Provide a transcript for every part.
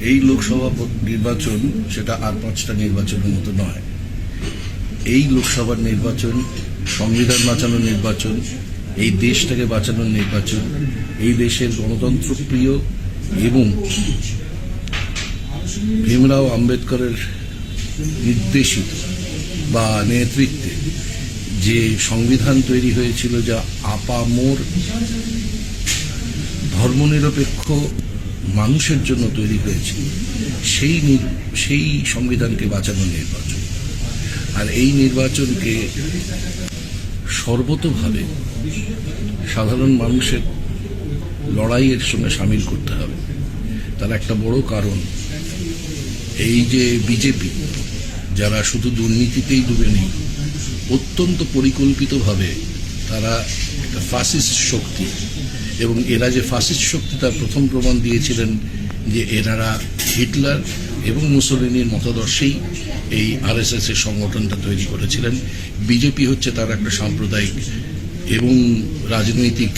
এই লোকসভা নির্বাচন সেটা আর পাঁচটা নির্বাচনের মতো নয়। এই লোকসভার নির্বাচন, সংবিধান বাঁচানোর নির্বাচন, এই দেশটাকে বাঁচানোর নির্বাচন, এই দেশের গণতন্ত্র প্রিয় এবং ভীমরাও আম্বেদকরের নির্দেশিত বা নেতৃত্বে যে সংবিধান তৈরি হয়েছিল যা আপামোর ধর্মনিরপেক্ষ মানুষের জন্য তৈরি হয়েছিল সেই সেই সংবিধানকে বাঁচানোর নির্বাচন। আর এই নির্বাচনকে সর্বতভাবে সাধারণ মানুষের লড়াইয়ের সঙ্গে সামিল করতে হবে। তার একটা বড় কারণ, এই যে বিজেপি, যারা শুধু দুর্নীতিতেই ডুবে নেই, অত্যন্ত পরিকল্পিতভাবে তারা একটা ফাসিস্ট শক্তি এবং এরা যে ফাসিস্ট শক্তি তার প্রথম প্রমাণ দিয়েছিলেন যে এনারা হিটলার এবং মুসলিনীর মতাদর্শেই এই আরএসএস এর সংগঠনটা তৈরি করেছিলেন। বিজেপি হচ্ছে তার একটা সাম্প্রদায়িক এবং রাজনৈতিক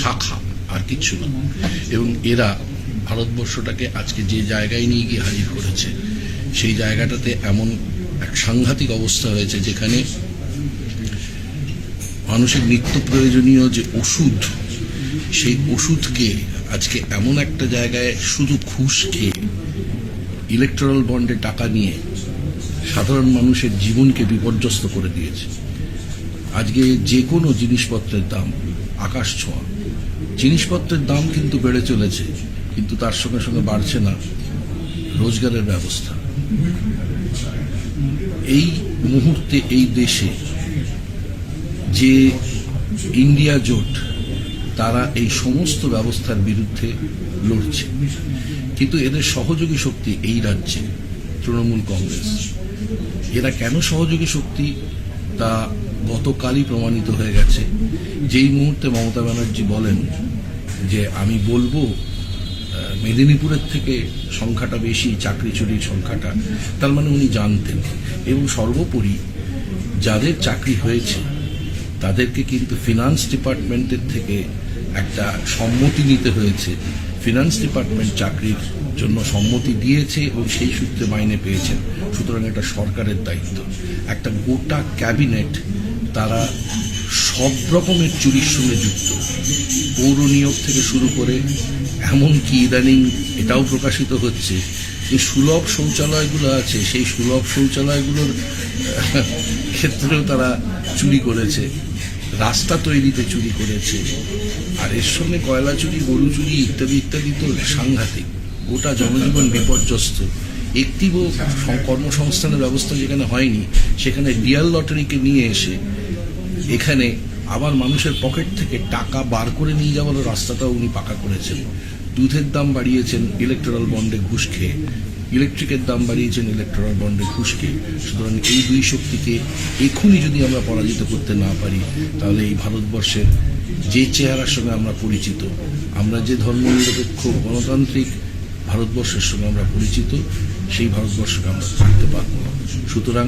শাখা, আর কিচ্ছু না। এবং এরা ভারতবর্ষটাকে আজকে যে জায়গায় নিয়ে গিয়ে হাজির করেছে, সেই জায়গাটাতে এমন এক সাংঘাতিক অবস্থা হয়েছে যেখানে মানুষের নিত্য প্রয়োজনীয় যে ওষুধ, সেই ওষুধকে আজকে এমন একটা জায়গায় শুধু ঘুষ খেয়ে ইলেকট্রাল বন্ডে টাকা নিয়ে সাধারণ মানুষের জীবনকে বিপর্যস্ত করে দিয়েছে। আজকে যে কোনো জিনিসপত্রের দাম আকাশ ছোঁয়া। জিনিসপত্রের দাম কিন্তু বেড়ে চলেছে, কিন্তু তার সঙ্গে সঙ্গে বাড়ছে না রোজগারের ব্যবস্থা। এই মুহূর্তে এই দেশে যে ইন্ডিয়া জোট, তারা এই সমস্ত ব্যবস্থার বিরুদ্ধে লড়ছে। কিন্তু এদের সহযোগী শক্তি এই রাজ্যে, তৃণমূল কংগ্রেস। এরা কেন সহযোগী শক্তি? তা গতকালই প্রমাণিত হয়ে গেছে। যেই মুহূর্তে মমতা ব্যানার্জি বলেন যে, আমি বলব মেদিনীপুরের থেকে সংখ্যাটা বেশি চাকরি চুরির সংখ্যাটা। তার মানে উনি জানতেন। এবং সর্বোপরি যাদের চাকরি হয়েছে তাদেরকে কিন্তু ফিনান্স ডিপার্টমেন্টের থেকে একটা সম্মতি নিতে হয়েছে। ফিনান্স ডিপার্টমেন্ট চাকরির জন্য সম্মতি দিয়েছে এবং সেই সূত্রে মাইনে পেয়েছেন। সুতরাং এটা সরকারের দায়িত্ব। একটা গোটা ক্যাবিনেট তারা সব রকমের চুরির সঙ্গে যুক্ত। পৌর নিয়োগ থেকে শুরু করে এমনকি ইদানিং এটাও প্রকাশিত হচ্ছে যে সুলভ শৌচালয়গুলো আছে, সেই সুলভ শৌচালয়গুলোর ক্ষেত্রেও তারা চুরি করেছে। রাস্তা তৈরিতে চুরি করেছে। আর এর সঙ্গে কয়লা চুরি, গরু চুরি ইত্যাদি ইত্যাদি তো সাংঘাতিক। গোটা জনজীবন বিপর্যস্ত। একটি কর্মসংস্থানের ব্যবস্থা যেখানে হয়নি, সেখানে রিয়াল লটারিকে নিয়ে এসে এখানে আবার মানুষের পকেট থেকে টাকা বার করে নিয়ে যাওয়ার রাস্তাটাও উনি পাকা করেছেন। দুধের দাম বাড়িয়েছেন ইলেকট্রাল বন্ডে ঘুষ খেয়ে। ইলেকট্রিকের দাম বাড়িয়েছেন ইলেকট্রাল বন্ডের খুশকে সুতরাং এই দুই শক্তিকে এখনই যদি আমরা পরাজিত করতে না পারি, তাহলে এই ভারতবর্ষের যে চেহারার সঙ্গে আমরা পরিচিত, আমরা যে ধর্মনিরপেক্ষ গণতান্ত্রিক ভারতবর্ষের সঙ্গে আমরা পরিচিত, সেই ভারতবর্ষকে আমরা থাকতে পারব না। সুতরাং